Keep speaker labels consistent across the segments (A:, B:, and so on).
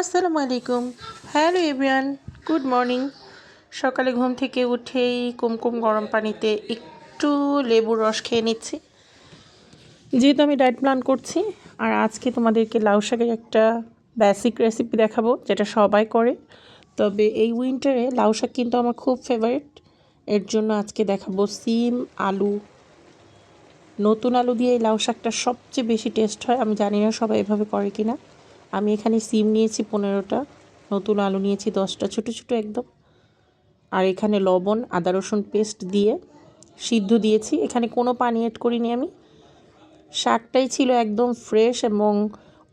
A: আসসালামু আলাইকুম। Hello everyone, good morning. সকালে ঘুম থেকে উঠেই কুমকুম গরম পানিতে একটু লেবুর রস খেয়ে নিচ্ছি। যেহেতু আমি ডায়েট প্ল্যান করছি, আর আজকে তোমাদেরকে লাউ শাকের একটা বেসিক রেসিপি দেখাবো, যেটা সবাই করে। তবে এই উইন্টারে লাউ শাক কিন্তু আমার খুব ফেভারিট এর জন্য আজকে দেখাবো সিম, আলু। নতুন আলু দিয়ে এই লাউ শাকটা সবচেয়ে বেশি টেস্ট হয়, আমি জানি না সবাই এভাবে করে কিনা। আমি এখানে সিম নিয়েছি পনেরোটা, নতুন আলু নিয়েছি দশটা, ছোটো ছোটো একদম। আর এখানে লবণ, আদা, রসুন পেস্ট দিয়ে সিদ্ধ দিয়েছি। এখানে কোনো পানি অ্যাড করিনি আমি। শাকটাই ছিল একদম ফ্রেশ এবং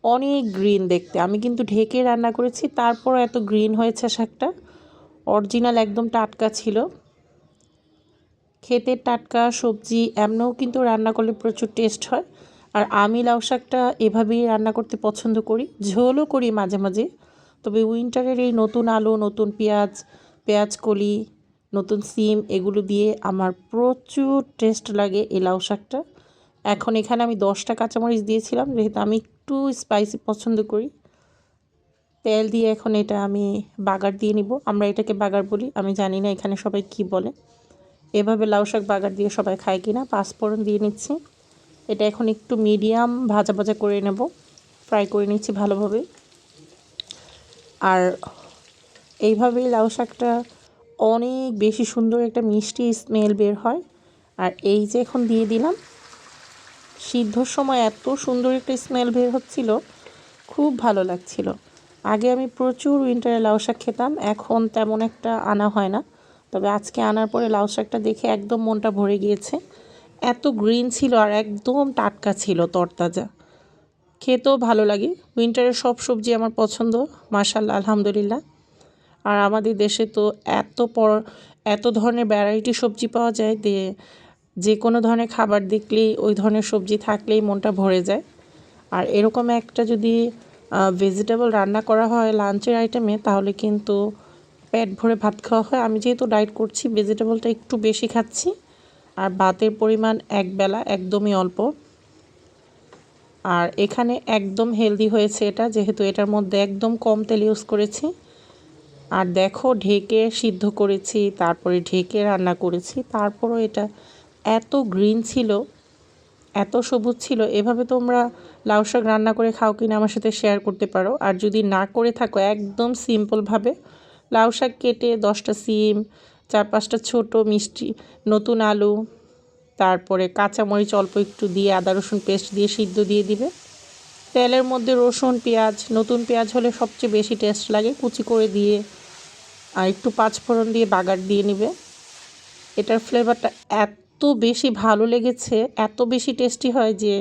A: অনেক গ্রিন দেখতে। আমি কিন্তু ঢেকে রান্না করেছি তারপর এত গ্রিন হয়েছে শাকটা। অরিজিনাল একদম টাটকা ছিল। খেতে টাটকা, সবজি, এমনও কিন্তু রান্না করলে প্রচুর টেস্ট হয়। আর আমি লাউ শাকটা এভাবেই রান্না করতে পছন্দ করি, ঝোলও করি মাঝে মাঝে। তবে উইন্টারের এই নতুন আলু, নতুন পেঁয়াজ পেঁয়াজ কলি, নতুন সিম, এগুলো দিয়ে আমার প্রচুর টেস্ট লাগে এই লাউ শাকটা। এখন এখানে আমি দশটা কাঁচামরিচ দিয়েছিলাম, যেহেতু আমি একটু স্পাইসি পছন্দ করি। তেল দিয়ে এখন এটা আমি বাগার দিয়ে নিব। আমরা এটাকে বাগার বলি, আমি জানি না এখানে সবাই কি বলে। এভাবে লাউ শাক বাগার দিয়ে সবাই খায় কিনা, পাঁচফোড়ন দিয়ে নিচ্ছি। এটা এখন একটু মিডিয়াম ভাজা ভাজা করে নেব। ফ্রাই করে নিচ্ছি ভালোভাবে। আর এইভাবেই লাউ শাকটা অনেক বেশি সুন্দর একটা মিষ্টি স্মেল বের হয়। আর এই যে এখন দিয়ে দিলাম সিদ্ধর সময় এত সুন্দর একটা স্মেল বের হচ্ছিল, খুব ভালো লাগছিল। আগে আমি প্রচুর উইন্টারে লাউ শাক খেতাম, এখন তেমন একটা আনা হয় না। তবে আজকে আনার পরে লাউ শাকটা দেখে একদম মনটা ভরে গিয়েছে। এত গ্রিন ছিল আর একদম টাটকা ছিল তরতাজা। খেতেও ভালো লাগে। উইন্টারের সব সবজি আমার পছন্দ মার্শাল্লাহ আলহামদুলিল্লাহ। আর আমাদের দেশে তো এত পর, এত ধরনের ভ্যারাইটি সবজি পাওয়া যায় যে যে কোনো ধরনের খাবার দেখলেই, ওই ধরনের সবজি থাকলেই মনটা ভরে যায়। আর এরকম একটা যদি ভেজিটেবল রান্না করা হয় লাঞ্চের আইটেমে তাহলে কিন্তু পেট ভরে ভাত খাওয়া হয়। আমি যেহেতু ডায়েট করছি ভেজিটেবলটা একটু বেশি খাচ্ছি। আর ভাতের পরিমাণ এক বেলা, একদমই অল্প। আর এখানে একদম হেলদি হয়েছে এটা, যেহেতু এটার মধ্যে একদম কম তেল ইউজ করেছি। আর দেখো, ঢেকে সিদ্ধ করেছি, তারপরে ঢেকে রান্না করেছি, তারপরও এটা এত গ্রিন ছিল, এত সবুজ ছিল। এভাবে তোমরা লাউ শাক রান্না করে খাও কিনা আমার সাথে শেয়ার করতে পারো। আর যদি না করে থাকো, একদম সিম্পলভাবে লাউ শাক কেটে দশটা সিম চার পাঁচটা ছোটো, মিষ্টি, নতুন আলু, তারপরে কাঁচামরিচ অল্প একটু দিয়ে আদা, রসুন পেস্ট দিয়ে সিদ্ধ দিয়ে দিবে। তেলের মধ্যে রসুন, পেঁয়াজ, নতুন পেঁয়াজ হলে সবচেয়ে বেশি টেস্ট লাগে, কুচি করে দিয়ে আর একটু পাঁচফোড়ন দিয়ে বাগার দিয়ে নিবে। এটার ফ্লেভারটা এত বেশি ভালো লেগেছে, এত বেশি টেস্টি হয় যে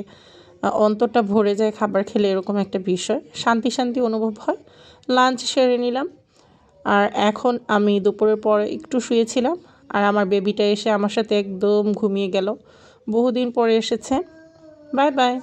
A: অন্তরটা ভরে যায় খাবার খেলে এরকম একটা বিষয়। শান্তি শান্তি অনুভব হয়। লাঞ্চ সেরে নিলাম। আর এখন আমি দুপুরের পরে একটু শুয়েছিলাম, আর আমার বেবিটা এসে আমার সাথে একদম ঘুমিয়ে গেল। বহুদিন পরে এসেছে। Bye bye